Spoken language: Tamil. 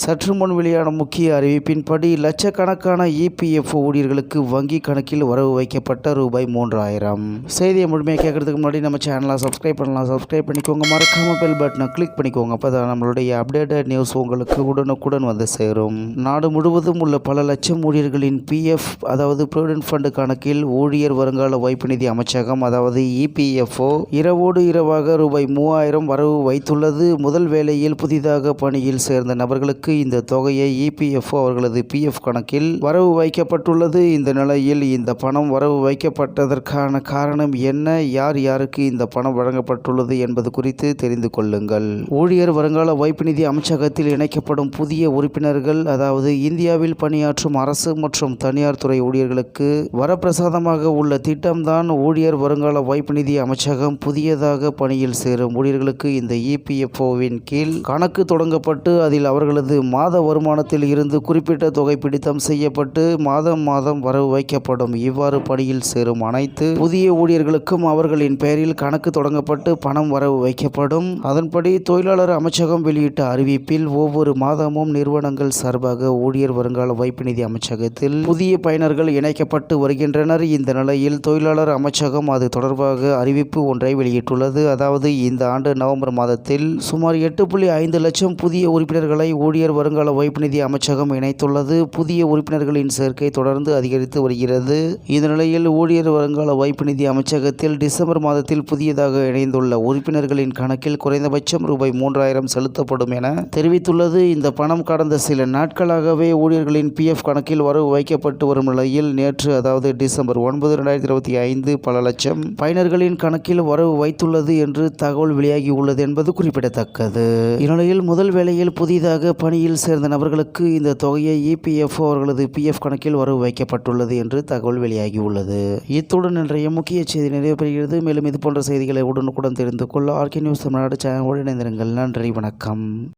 சற்று முன் வெளியான முக்கிய அறிவிப்பின்படி லட்சக்கணக்கான இபிஎஃப்ஓ ஊழியர்களுக்கு வங்கி கணக்கில் வரவு வைக்கப்பட்ட ரூபாய் மூன்றாயிரம். செய்தியை முழுமையாக கேட்கறதுக்கு முன்னாடி நம்ம சேனலை சப்ஸ்கிரைப் பண்ணலாம். சப்ஸ்கிரைப் பண்ணிக்கோங்க. மறக்காம பெல் பட்டனை கிளிக் பண்ணிக்கோங்க. அப்போ தான் நம்மளுடைய அப்டேட்டட் நியூஸ் உங்களுக்கு உடனுக்குடன் வந்து சேரும். நாடு முழுவதும் உள்ள பல லட்சம் ஊழியர்களின் பிஎஃப் அதாவது ப்ரொவிடென்ட் ஃபண்டு கணக்கில் ஊழியர் வருங்கால வைப்பு நிதி அமைச்சகம் அதாவது இபிஎஃப்ஓ இரவோடு இரவாக ரூபாய் மூவாயிரம் வரவு வைத்துள்ளது. முதல் வேளையில் புதிதாக பணியில் சேர்ந்த நபர்களுக்கு இந்த தொகையை இபிஎஃப்ஓ அவர்களது பிஎஃப் கணக்கில் வரவு வைக்கப்பட்டுள்ளது. இந்த நிலையில் இந்த பணம் வரவு வைக்கப்பட்டதற்கான காரணம் என்ன? யார் யாருக்கு இந்த பணம் வழங்கப்பட்டுள்ளது என்பது குறித்து தெரிந்து கொள்ளுங்கள். ஊழியர் வருங்கால வைப்பு நிதி அமைச்சகத்தில் இணைக்கப்படும் புதிய உறுப்பினர்கள் அதாவது இந்தியாவில் பணியாற்றும் அரசு மற்றும் தனியார் துறை ஊழியர்களுக்கு வரப்பிரசாதமாக உள்ள திட்டம்தான் ஊழியர் வருங்கால வைப்பு நிதி அமைச்சகம் புதியதாக பணியில் சேரும். ஊழியர்களுக்கு இந்த இபிஎஃப்ஓவின் கீழ் கணக்கு தொடங்கப்பட்டு அதில் அவர்களது மாத வருமானத்தில் இருந்து குறிப்பிட்ட தொகை பிடித்தம் செய்யப்பட்டு மாதம் மாதம் வரவு வைக்கப்படும். இவ்வாறு பணியில் சேரும் அனைத்து புதிய ஊழியர்களுக்கும் அவர்களின் பெயரில் கணக்கு தொடங்கப்பட்டு பணம் வரவு வைக்கப்படும். அதன்படி தொழிலாளர் அமைச்சகம் வெளியிட்ட அறிவிப்பில் ஒவ்வொரு மாதமும் நிறுவனங்கள் சார்பாக ஊழியர் வருங்கால வைப்பு நிதி அமைச்சகத்தில் புதிய பயனர்கள் இணைக்கப்பட்டு வருகின்றனர். இந்த நிலையில் தொழிலாளர் அமைச்சகம் அது தொடர்பாக அறிவிப்பு ஒன்றை வெளியிட்டுள்ளது. அதாவது இந்த ஆண்டு நவம்பர் மாதத்தில் சுமார் எட்டு புள்ளி ஐந்து லட்சம் புதிய உறுப்பினர்களை ஊழியர் வருங்கால வைப்பு நிதி அமைச்சகம் இணைத்துள்ளது. புதிய உறுப்பினர்களின் சேர்க்கை தொடர்ந்து அதிகரித்து வருகிறது. இந்த நிலையில் ஊழியர் வருங்கால வைப்பு நிதி அமைச்சகத்தில் டிசம்பர் மாதத்தில் புதியதாக இணைந்துள்ள உறுப்பினர்களின் கணக்கில் குறைந்தபட்சம் ரூபாய் மூன்றாயிரம் செலுத்தப்படும் என தெரிவித்துள்ளது. இந்த பணம் கடந்த சில நாட்களாகவே ஊழியர்களின் பிஎஃப் கணக்கில் வரவு வைக்கப்பட்டு வரும் நிலையில் நேற்று அதாவது டிசம்பர் ஒன்பது ரெண்டாயிரத்தி இருபத்தி ஐந்து பல லட்சம் பயனர்களின் கணக்கில் வரவு வைத்துள்ளது என்று தகவல் வெளியாகியுள்ளது என்பது குறிப்பிடத்தக்கது. இந்நிலையில் முதல் வேளையில் புதிதாக பணி பணியில் சேர்ந்த நபர்களுக்கு இந்த தொகையை இபிஎஃப்ஓ அவர்களது பிஎஃப் கணக்கில் வரவு வைக்கப்பட்டுள்ளது என்று தகவல் வெளியாகியுள்ளது. இத்துடன் இன்றைய முக்கிய செய்தி நிறைவு பெறுகிறது. மேலும் இது போன்ற செய்திகளை உடனுக்குடன் தெரிந்து கொள்ள ஆர்கே நியூஸ் தமிழ்நாடு சேனலோடு இணைந்திருங்கள். நன்றி வணக்கம்.